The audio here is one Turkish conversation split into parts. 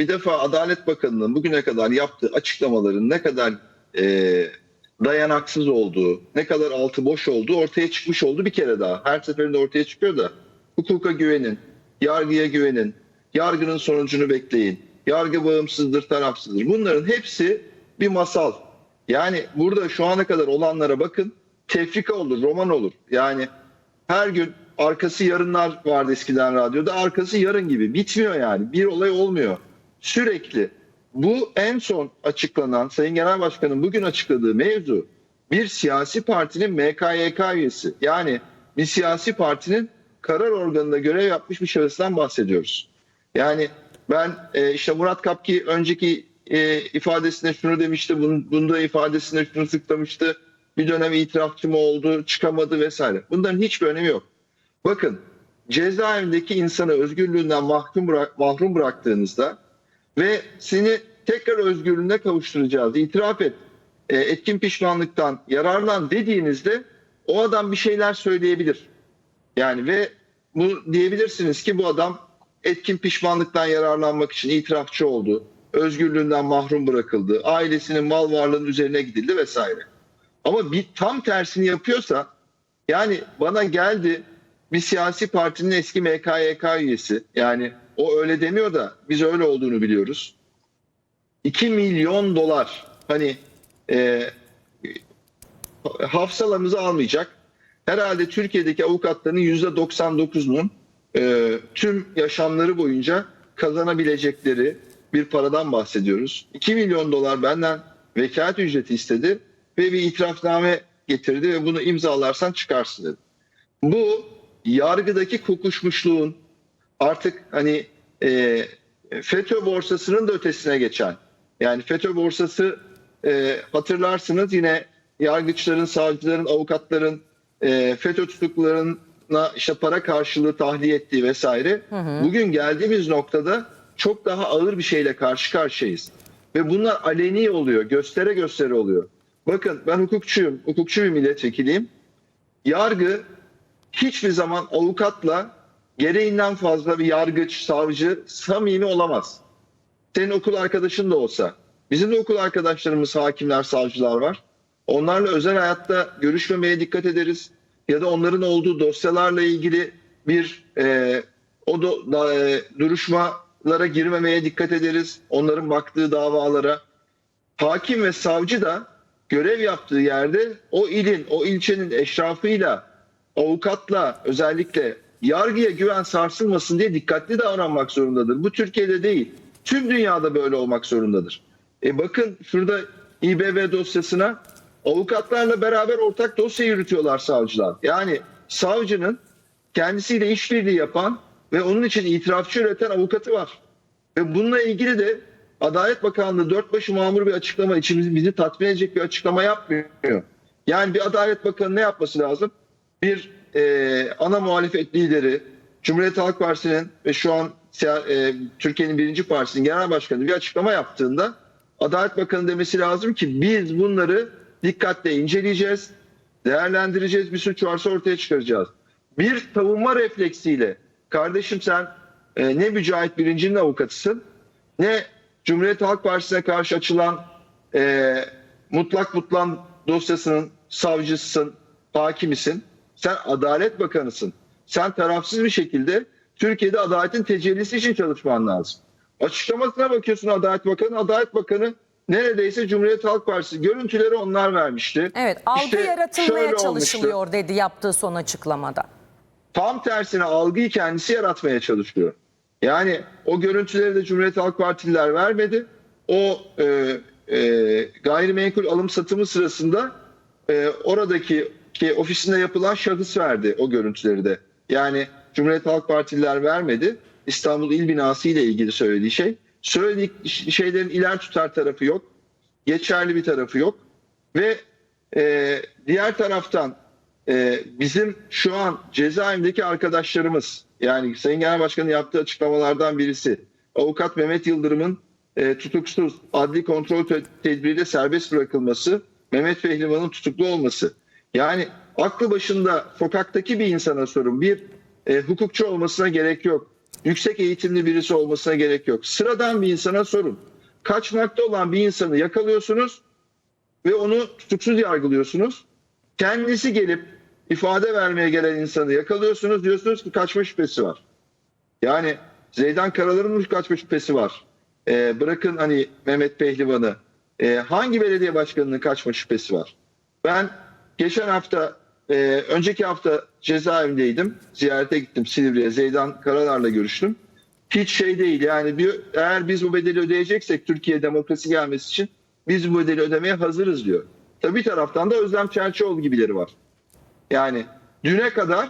bir defa Adalet Bakanı'nın bugüne kadar yaptığı açıklamaların ne kadar e, dayanaksız olduğu, ne kadar altı boş olduğu ortaya çıkmış oldu bir kere daha. Her seferinde ortaya çıkıyor da hukuka güvenin, yargıya güvenin, yargının sonucunu bekleyin, yargı bağımsızdır, tarafsızdır. Bunların hepsi bir masal. Yani burada şu ana kadar olanlara bakın, tefrika olur, roman olur. Yani her gün arkası yarınlar vardı eskiden radyoda. Arkası yarın gibi. Bitmiyor yani. Bir olay olmuyor. Sürekli. Bu en son açıklanan Sayın Genel Başkan'ın bugün açıkladığı mevzu bir siyasi partinin MKYK üyesi. Yani bir siyasi partinin karar organında görev yapmış bir şahıstan bahsediyoruz. Yani ben e, işte Murat Kapki önceki e, ifadesinde şunu demişti, bun- bunda ifadesinde şunu sıklamıştı. Bir dönem itirafçı mı oldu, çıkamadı vesaire. Bunların hiçbir önemi yok. Bakın cezaevindeki insanı özgürlüğünden mahkum bırak, mahrum bıraktığınızda ve seni tekrar özgürlüğüne kavuşturacağız, itiraf et, e, etkin pişmanlıktan yararlan dediğinizde o adam bir şeyler söyleyebilir. Yani ve bu diyebilirsiniz ki bu adam etkin pişmanlıktan yararlanmak için itirafçı oldu, özgürlüğünden mahrum bırakıldı, ailesinin mal varlığının üzerine gidildi vesaire. Ama bir tam tersini yapıyorsa yani bana geldi bir siyasi partinin eski MKYK üyesi. Yani o öyle demiyor da biz öyle olduğunu biliyoruz. 2 milyon dolar hani e, hafsalamızı almayacak. Herhalde Türkiye'deki avukatların %99'unun e, tüm yaşamları boyunca kazanabilecekleri bir paradan bahsediyoruz. 2 milyon dolar benden vekalet ücreti istedi ve bir itirafname getirdi ve bunu imzalarsan çıkarsın dedi. Bu yargıdaki kokuşmuşluğun artık hani e, FETÖ borsasının da ötesine geçen yani FETÖ borsası e, hatırlarsınız yine yargıçların, savcıların, avukatların e, FETÖ tutuklularına işte para karşılığı tahliye ettiği vesaire. Bugün geldiğimiz noktada çok daha ağır bir şeyle karşı karşıyayız. Ve bunlar aleni oluyor, göstere göstere oluyor. Bakın ben hukukçuyum, hukukçu bir milletvekiliyim. Yargı hiçbir zaman avukatla gereğinden fazla bir yargıç, savcı samimi olamaz. Senin okul arkadaşın da olsa. Bizim de okul arkadaşlarımız hakimler, savcılar var. Onlarla özel hayatta görüşmemeye dikkat ederiz. Ya da onların olduğu dosyalarla ilgili bir e, o do, da, e, duruşmalara girmemeye dikkat ederiz. Onların baktığı davalara. Hakim ve savcı da görev yaptığı yerde o ilin, o ilçenin eşrafıyla, avukatla özellikle yargıya güven sarsılmasın diye dikkatli davranmak zorundadır. Bu Türkiye'de değil. Tüm dünyada böyle olmak zorundadır. E bakın şurada İBB dosyasına avukatlarla beraber ortak dosya yürütüyorlar savcılar. Yani savcının kendisiyle işbirliği yapan ve onun için itirafçı üreten avukatı var. Ve bununla ilgili de Adalet Bakanlığı dört başı mamur bir açıklama, içimizi bizi tatmin edecek bir açıklama yapmıyor. Yani bir Adalet Bakanı ne yapması lazım? Bir e, ana muhalefet lideri, Cumhuriyet Halk Partisi'nin ve şu an e, Türkiye'nin birinci partisinin genel başkanı bir açıklama yaptığında Adalet Bakanı demesi lazım ki biz bunları dikkatle inceleyeceğiz, değerlendireceğiz, bir suç varsa ortaya çıkaracağız. Bir savunma refleksiyle kardeşim sen e, ne Mücahit Birinci'nin avukatısın ne Cumhuriyet Halk Partisi'ne karşı açılan e, mutlak mutlan dosyasının savcısısın, hakimisin. Sen Adalet Bakanısın. Sen tarafsız bir şekilde Türkiye'de adaletin tecellisi için çalışman lazım. Açıklamasına bakıyorsun Adalet Bakanı. Adalet Bakanı neredeyse Cumhuriyet Halk Partisi görüntüleri onlar vermişti. Evet, algı İşte yaratılmaya çalışılıyor olmuştu. dedi yaptığı son açıklamada. Tam tersine algıyı kendisi yaratmaya çalışıyor. Yani o görüntüleri de Cumhuriyet Halk Partililer vermedi. O e, e, gayrimenkul alım satımı sırasında e, oradaki ki ofisinde yapılan şahıs verdi o görüntüleri de. Yani Cumhuriyet Halk Partililer vermedi. İstanbul İl Binası ile ilgili söylediği şey. Söylediği şeylerin iler tutar tarafı yok. Geçerli bir tarafı yok. Ve e, diğer taraftan e, bizim şu an cezaevindeki arkadaşlarımız yani Sayın Genel Başkan'ın yaptığı açıklamalardan birisi avukat Mehmet Yıldırım'ın e, tutuksuz adli kontrol te- tedbiriyle serbest bırakılması, Mehmet Pehlivan'ın tutuklu olması. Yani aklı başında sokaktaki bir insana sorun bir e, hukukçu olmasına gerek yok. yüksek eğitimli birisi olmasına gerek yok. Sıradan bir insana sorun. Kaçmakta olan bir insanı yakalıyorsunuz ve onu tutuksuz yargılıyorsunuz. Kendisi gelip ifade vermeye gelen insanı yakalıyorsunuz. Diyorsunuz ki kaçma şüphesi var. Yani Zeydan Karalar'ın kaçma şüphesi var? Ee, bırakın hani Mehmet Pehlivan'ı. Ee, hangi belediye başkanının kaçma şüphesi var? Ben geçen hafta, e, önceki hafta cezaevindeydim. Ziyarete gittim Silivri'ye. Zeydan Karalar'la görüştüm. Hiç şey değil yani bir, eğer biz bu bedeli ödeyeceksek Türkiye demokrasi gelmesi için biz bu bedeli ödemeye hazırız diyor. Tabii bir taraftan da Özlem Çerçioğlu gibileri var. Yani düne kadar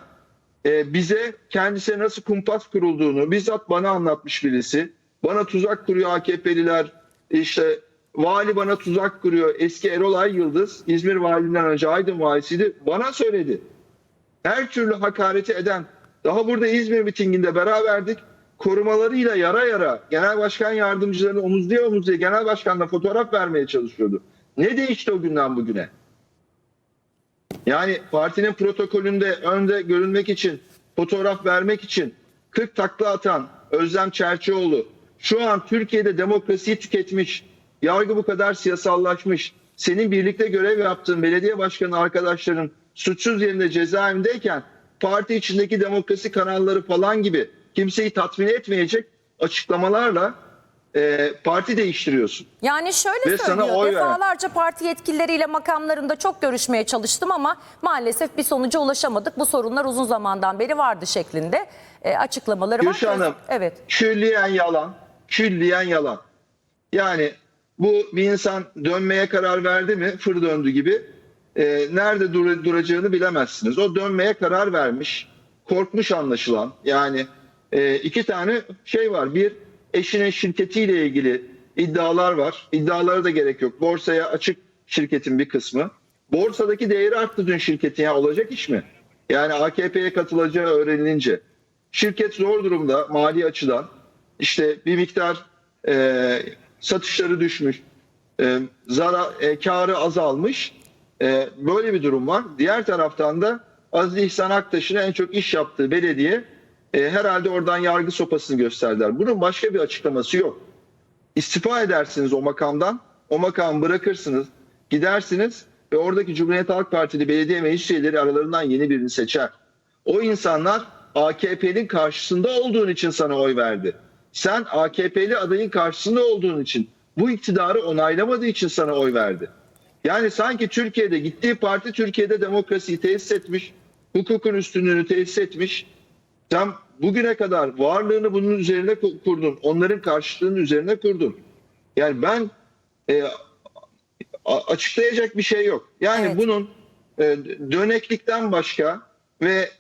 e, bize kendisine nasıl kumpas kurulduğunu bizzat bana anlatmış birisi. Bana tuzak kuruyor AKP'liler. İşte vali bana tuzak kuruyor. Eski Erol Ay Yıldız İzmir valiliğinden önce Aydın valisiydi. Bana söyledi. Her türlü hakareti eden daha burada İzmir mitinginde beraberdik. Korumalarıyla yara yara genel başkan yardımcılarını omuzluya omuzluya genel başkanla fotoğraf vermeye çalışıyordu. Ne değişti o günden bugüne? Yani partinin protokolünde önde görünmek için, fotoğraf vermek için 40 takla atan Özlem Çerçioğlu şu an Türkiye'de demokrasiyi tüketmiş, yargı bu kadar siyasallaşmış, senin birlikte görev yaptığın belediye başkanı arkadaşların suçsuz yerinde cezaevindeyken parti içindeki demokrasi kanalları falan gibi kimseyi tatmin etmeyecek açıklamalarla e, parti değiştiriyorsun. Yani şöyle Ve söylüyor. oy veren. Defalarca parti yetkilileriyle makamlarında çok görüşmeye çalıştım ama maalesef bir sonuca ulaşamadık. Bu sorunlar uzun zamandan beri vardı şeklinde e, açıklamaları var. Gülşah Hanım, Evet. külliyen yalan, külliyen yalan. Yani bu bir insan dönmeye karar verdi mi, fır döndü gibi e, nerede dur- duracağını bilemezsiniz. O dönmeye karar vermiş, korkmuş anlaşılan. Yani e, iki tane şey var. Bir, eşinin şirketiyle ilgili iddialar var. İddialara da gerek yok. Borsaya açık şirketin bir kısmı. Borsadaki değeri arttı dün şirketin. Ya olacak iş mi? Yani AKP'ye katılacağı öğrenilince. Şirket zor durumda mali açıdan. İşte bir miktar e, satışları düşmüş. E, zara, e, karı azalmış. E, böyle bir durum var. Diğer taraftan da Aziz İhsan Aktaş'ın en çok iş yaptığı belediye e, herhalde oradan yargı sopasını gösterdiler. Bunun başka bir açıklaması yok. İstifa edersiniz o makamdan. O makamı bırakırsınız. Gidersiniz ve oradaki Cumhuriyet Halk Partili belediye meclis üyeleri aralarından yeni birini seçer. O insanlar AKP'nin karşısında olduğun için sana oy verdi. Sen AKP'li adayın karşısında olduğun için bu iktidarı onaylamadığı için sana oy verdi. Yani sanki Türkiye'de gittiği parti Türkiye'de demokrasiyi tesis etmiş, hukukun üstünlüğünü tesis etmiş. Sen bugüne kadar varlığını bunun üzerine ku- kurdun. Onların karşılığının üzerine kurdun. Yani ben e, açıklayacak bir şey yok. Yani Evet. bunun e, döneklikten başka ve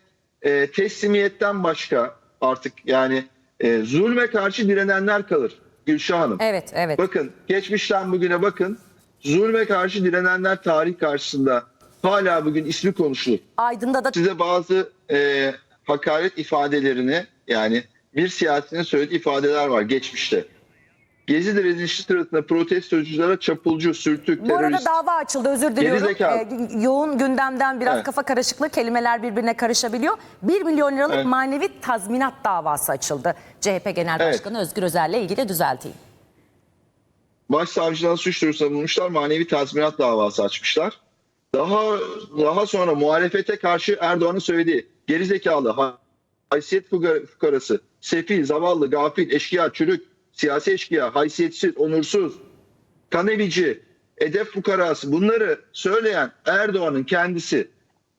e, teslimiyetten başka artık yani e, zulme karşı direnenler kalır Gülşah Hanım. Evet, evet. Bakın geçmişten bugüne bakın. Zulme karşı direnenler tarih karşısında hala bugün ismi konuşulur. Aydın'da da Size bazı e, hakaret ifadelerini yani bir siyasinin söylediği ifadeler var geçmişte. Gezi direnişi sırasında protestoculara çapulcu, sürtük, Bu arada terörist dava açıldı özür diliyorum. Gerizekalı. Ee, yoğun gündemden biraz Evet. kafa karışıklığı kelimeler birbirine karışabiliyor. 1 milyon liralık Evet. manevi tazminat davası açıldı. CHP Genel Evet. Başkanı Özgür Özel'le ilgili düzelteyim. başsavcıdan suç duyurusunda bulunmuşlar. Manevi tazminat davası açmışlar. Daha daha sonra muhalefete karşı Erdoğan'ın söylediği gerizekalı, ha- haysiyet fuga- fukarası, sefil, zavallı, gafil, eşkıya, çürük, siyasi eşkıya, haysiyetsiz, onursuz, kanevici, edep fukarası bunları söyleyen Erdoğan'ın kendisi.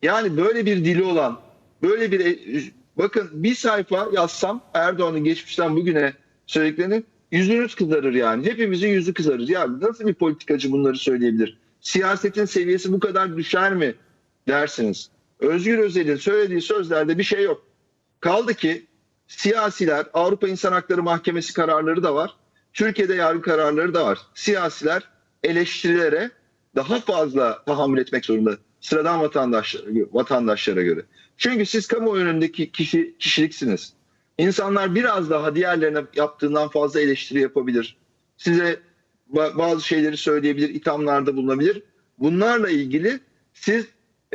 Yani böyle bir dili olan, böyle bir bakın bir sayfa yazsam Erdoğan'ın geçmişten bugüne söylediklerini yüzünüz kızarır yani. Hepimizin yüzü kızarır. Ya nasıl bir politikacı bunları söyleyebilir? Siyasetin seviyesi bu kadar düşer mi dersiniz. Özgür Özel'in söylediği sözlerde bir şey yok. Kaldı ki siyasiler Avrupa İnsan Hakları Mahkemesi kararları da var. Türkiye'de yargı kararları da var. Siyasiler eleştirilere daha fazla tahammül etmek zorunda. Sıradan vatandaşlara, vatandaşlara göre. Çünkü siz kamuoyu önündeki kişi, kişiliksiniz. İnsanlar biraz daha diğerlerine yaptığından fazla eleştiri yapabilir. Size ba- bazı şeyleri söyleyebilir, ithamlarda bulunabilir. Bunlarla ilgili siz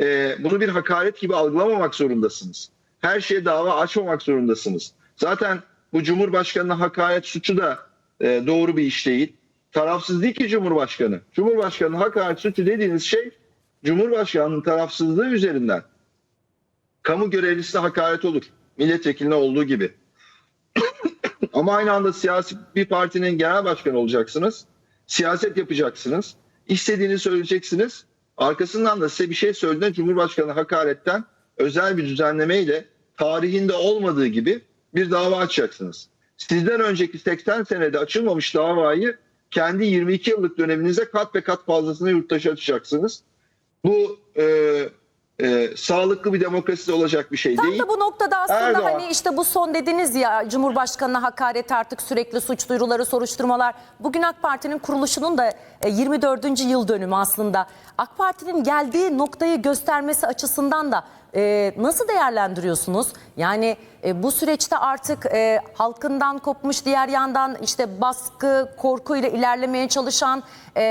e, bunu bir hakaret gibi algılamamak zorundasınız. Her şeye dava açmamak zorundasınız. Zaten bu Cumhurbaşkanı'na hakaret suçu da e, doğru bir iş değil. Tarafsız değil ki Cumhurbaşkanı. Cumhurbaşkanı hakaret suçu dediğiniz şey Cumhurbaşkanı'nın tarafsızlığı üzerinden kamu görevlisine hakaret olur. Milletvekiline olduğu gibi. Ama aynı anda siyasi bir partinin genel başkanı olacaksınız. Siyaset yapacaksınız. İstediğini söyleyeceksiniz. Arkasından da size bir şey söylediğinde Cumhurbaşkanı hakaretten özel bir düzenlemeyle tarihinde olmadığı gibi bir dava açacaksınız. Sizden önceki 80 senede açılmamış davayı kendi 22 yıllık döneminize kat ve kat fazlasını yurttaşa açacaksınız. Bu e, e, sağlıklı bir demokraside olacak bir şey Tam değil. da bu noktada aslında Erdoğan. hani işte bu son dediniz ya Cumhurbaşkanı'na hakaret artık sürekli suç duyuruları, soruşturmalar. Bugün AK Parti'nin kuruluşunun da e, 24. yıl dönümü aslında. AK Parti'nin geldiği noktayı göstermesi açısından da e, nasıl değerlendiriyorsunuz? Yani e, bu süreçte artık e, halkından kopmuş diğer yandan işte baskı, korkuyla ilerlemeye çalışan e,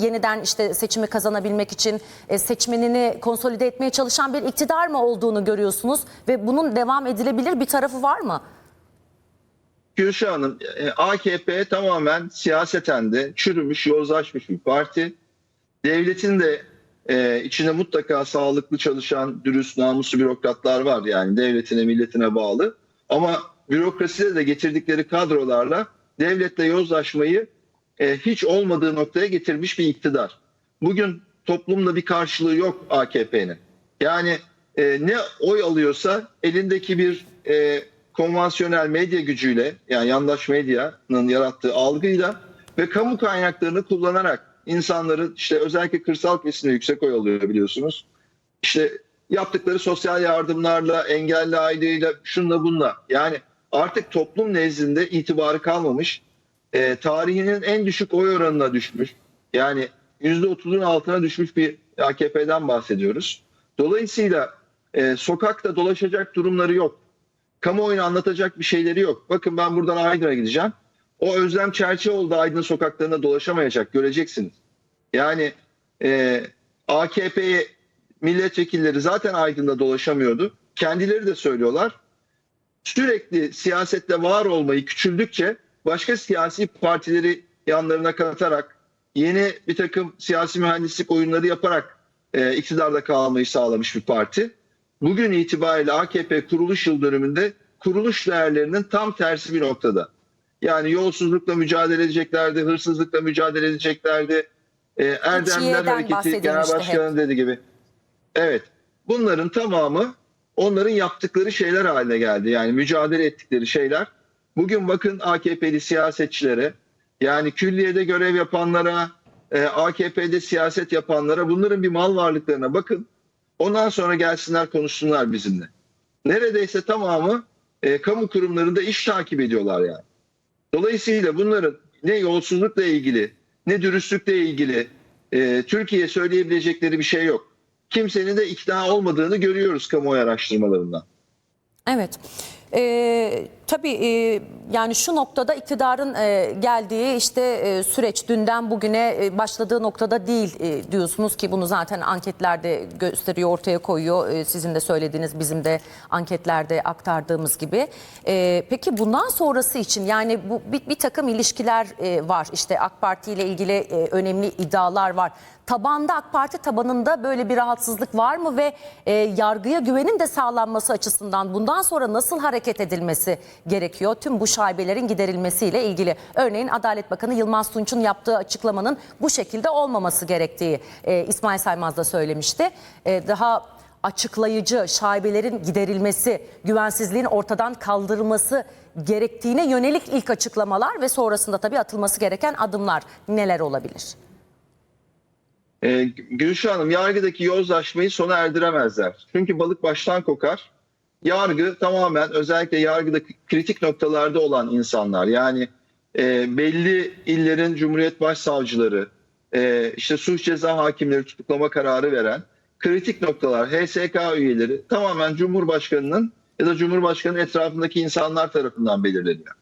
yeniden işte seçimi kazanabilmek için e, seçmenini konsolide etmeye çalışan bir iktidar mı olduğunu görüyorsunuz ve bunun devam edilebilir bir tarafı var mı? Gülşah Hanım, e, AKP tamamen siyaseten de çürümüş, yozlaşmış bir parti. Devletin de e, içinde mutlaka sağlıklı çalışan, dürüst, namuslu bürokratlar var yani devletine, milletine bağlı. Ama bürokraside de getirdikleri kadrolarla devletle yozlaşmayı e, hiç olmadığı noktaya getirmiş bir iktidar. Bugün toplumda bir karşılığı yok AKP'nin. Yani e, ne oy alıyorsa elindeki bir e, konvansiyonel medya gücüyle yani yandaş medyanın yarattığı algıyla ve kamu kaynaklarını kullanarak insanların işte özellikle kırsal kesimde yüksek oy alıyor biliyorsunuz. İşte yaptıkları sosyal yardımlarla, engelli aileyle, şunla bunla. Yani artık toplum nezdinde itibarı kalmamış. E, tarihinin en düşük oy oranına düşmüş. Yani %30'un altına düşmüş bir AKP'den bahsediyoruz. Dolayısıyla e, sokakta dolaşacak durumları yok. Kamuoyuna anlatacak bir şeyleri yok. Bakın ben buradan Aydın'a gideceğim. O Özlem Çerçeoğlu da Aydın sokaklarında dolaşamayacak. Göreceksiniz. Yani e, AKP milletvekilleri zaten Aydın'da dolaşamıyordu. Kendileri de söylüyorlar. Sürekli siyasette var olmayı küçüldükçe başka siyasi partileri yanlarına katarak yeni bir takım siyasi mühendislik oyunları yaparak e, iktidarda kalmayı sağlamış bir parti. Bugün itibariyle AKP kuruluş yıl dönümünde kuruluş değerlerinin tam tersi bir noktada. Yani yolsuzlukla mücadele edeceklerdi, hırsızlıkla mücadele edeceklerdi. E, Erdemler Hareketi Genel Başkanı'nın dediği gibi. Evet. Bunların tamamı onların yaptıkları şeyler haline geldi. Yani mücadele ettikleri şeyler. Bugün bakın AKP'li siyasetçilere yani külliyede görev yapanlara, e, AKP'de siyaset yapanlara bunların bir mal varlıklarına bakın. Ondan sonra gelsinler konuşsunlar bizimle. Neredeyse tamamı e, kamu kurumlarında iş takip ediyorlar yani. Dolayısıyla bunların ne yolsuzlukla ilgili ne dürüstlükle ilgili e, Türkiye'ye söyleyebilecekleri bir şey yok. Kimsenin de ikna olmadığını görüyoruz kamuoyu araştırmalarından. Evet. Ee, tabii e, yani şu noktada iktidarın e, geldiği işte e, süreç dünden bugüne başladığı noktada değil diyorsunuz ki bunu zaten anketlerde gösteriyor ortaya koyuyor sizin de söylediğiniz bizim de anketlerde aktardığımız gibi. Peki bundan sonrası için yani bu bir, bir takım ilişkiler var işte AK Parti ile ilgili önemli iddialar var. Tabanda AK Parti tabanında böyle bir rahatsızlık var mı ve e, yargıya güvenin de sağlanması açısından bundan sonra nasıl hareket edilmesi gerekiyor? Tüm bu şaibelerin giderilmesiyle ilgili. Örneğin Adalet Bakanı Yılmaz Tunç'un yaptığı açıklamanın bu şekilde olmaması gerektiği e, İsmail Saymaz da söylemişti. E, daha açıklayıcı şaibelerin giderilmesi, güvensizliğin ortadan kaldırılması gerektiğine yönelik ilk açıklamalar ve sonrasında tabii atılması gereken adımlar neler olabilir? E, Gülşah Hanım yargıdaki yozlaşmayı sona erdiremezler. Çünkü balık baştan kokar. Yargı tamamen özellikle yargıda kritik noktalarda olan insanlar yani e, belli illerin Cumhuriyet Başsavcıları, e, işte suç ceza hakimleri tutuklama kararı veren kritik noktalar, HSK üyeleri tamamen Cumhurbaşkanı'nın ya da Cumhurbaşkanı etrafındaki insanlar tarafından belirleniyor.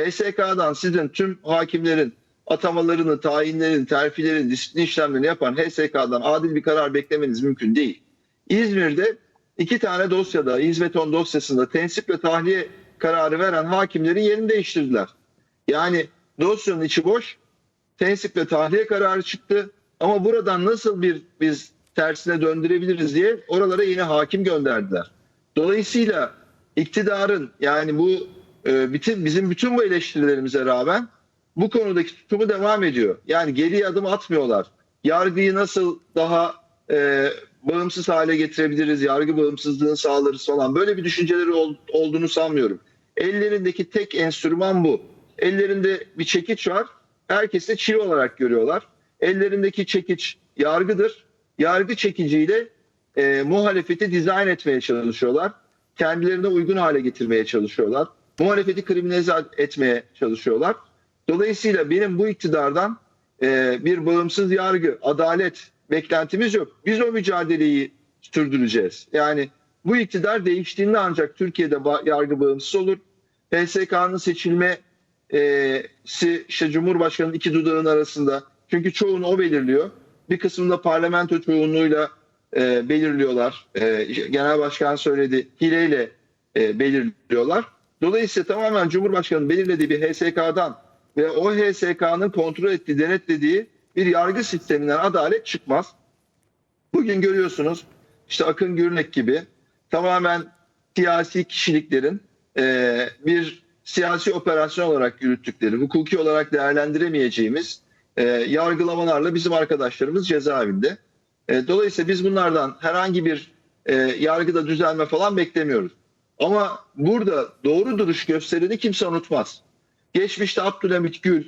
HSK'dan sizin tüm hakimlerin atamalarını, tayinlerin, terfilerin, disiplin işlemlerini yapan HSK'dan adil bir karar beklemeniz mümkün değil. İzmir'de iki tane dosyada, İzbeton dosyasında tensip ve tahliye kararı veren hakimlerin yerini değiştirdiler. Yani dosyanın içi boş, tensip ve tahliye kararı çıktı. Ama buradan nasıl bir biz tersine döndürebiliriz diye oralara yeni hakim gönderdiler. Dolayısıyla iktidarın yani bu e, bütün bizim bütün bu eleştirilerimize rağmen bu konudaki tutumu devam ediyor. Yani geriye adım atmıyorlar. Yargıyı nasıl daha e, bağımsız hale getirebiliriz, yargı bağımsızlığını sağlarız falan böyle bir düşünceleri ol- olduğunu sanmıyorum. Ellerindeki tek enstrüman bu. Ellerinde bir çekiç var. Herkes de olarak görüyorlar. Ellerindeki çekiç yargıdır. Yargı çekiciyle e, muhalefeti dizayn etmeye çalışıyorlar. Kendilerine uygun hale getirmeye çalışıyorlar. Muhalefeti kriminalize etmeye çalışıyorlar. Dolayısıyla benim bu iktidardan e, bir bağımsız yargı, adalet beklentimiz yok. Biz o mücadeleyi sürdüreceğiz. Yani bu iktidar değiştiğinde ancak Türkiye'de yargı bağımsız olur. PSK'nın seçilme e, işte Cumhurbaşkanı'nın iki dudağının arasında. Çünkü çoğunu o belirliyor. Bir kısmında parlamento çoğunluğuyla e, belirliyorlar. E, Genel Başkan söyledi hileyle e, belirliyorlar. Dolayısıyla tamamen Cumhurbaşkanı'nın belirlediği bir HSK'dan ve o HSK'nın kontrol ettiği, denetlediği bir yargı sisteminden adalet çıkmaz. Bugün görüyorsunuz işte Akın Gürnek gibi tamamen siyasi kişiliklerin e, bir siyasi operasyon olarak yürüttükleri, hukuki olarak değerlendiremeyeceğimiz e, yargılamalarla bizim arkadaşlarımız cezaevinde. E, dolayısıyla biz bunlardan herhangi bir e, yargıda düzelme falan beklemiyoruz. Ama burada doğru duruş göstereni kimse unutmaz. Geçmişte Abdülhamit Gül,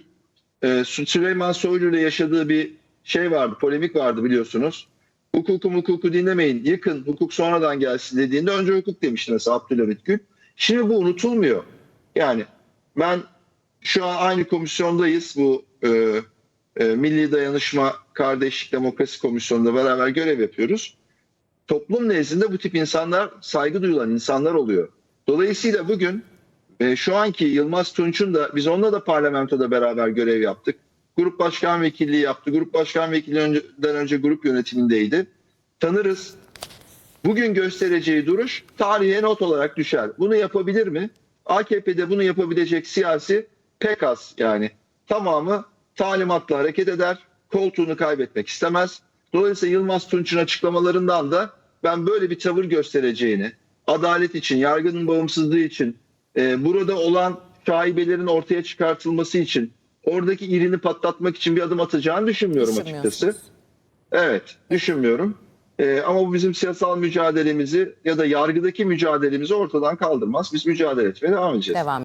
e, Sü- Süleyman Soylu ile yaşadığı bir şey vardı, polemik vardı biliyorsunuz. Hukuku hukuku dinlemeyin, yıkın, hukuk sonradan gelsin dediğinde önce hukuk demişti mesela Abdülhamit Gül. Şimdi bu unutulmuyor. Yani ben şu an aynı komisyondayız bu e, e, Milli Dayanışma Kardeşlik Demokrasi Komisyonu'nda beraber görev yapıyoruz. Toplum nezdinde bu tip insanlar saygı duyulan insanlar oluyor. Dolayısıyla bugün e, şu anki Yılmaz Tunç'un da biz onunla da parlamentoda beraber görev yaptık. Grup başkan vekilliği yaptı. Grup başkan vekilliğinden önce grup yönetimindeydi. Tanırız. Bugün göstereceği duruş tarihe not olarak düşer. Bunu yapabilir mi? AKP'de bunu yapabilecek siyasi pek az yani. Tamamı talimatla hareket eder. Koltuğunu kaybetmek istemez. Dolayısıyla Yılmaz Tunç'un açıklamalarından da ben böyle bir tavır göstereceğini, adalet için, yargının bağımsızlığı için, e, burada olan şaibelerin ortaya çıkartılması için, oradaki irini patlatmak için bir adım atacağını düşünmüyorum açıkçası. Evet, düşünmüyorum. Ee, ama bu bizim siyasal mücadelemizi ya da yargıdaki mücadelemizi ortadan kaldırmaz. Biz mücadele etmeye devam edeceğiz. Devam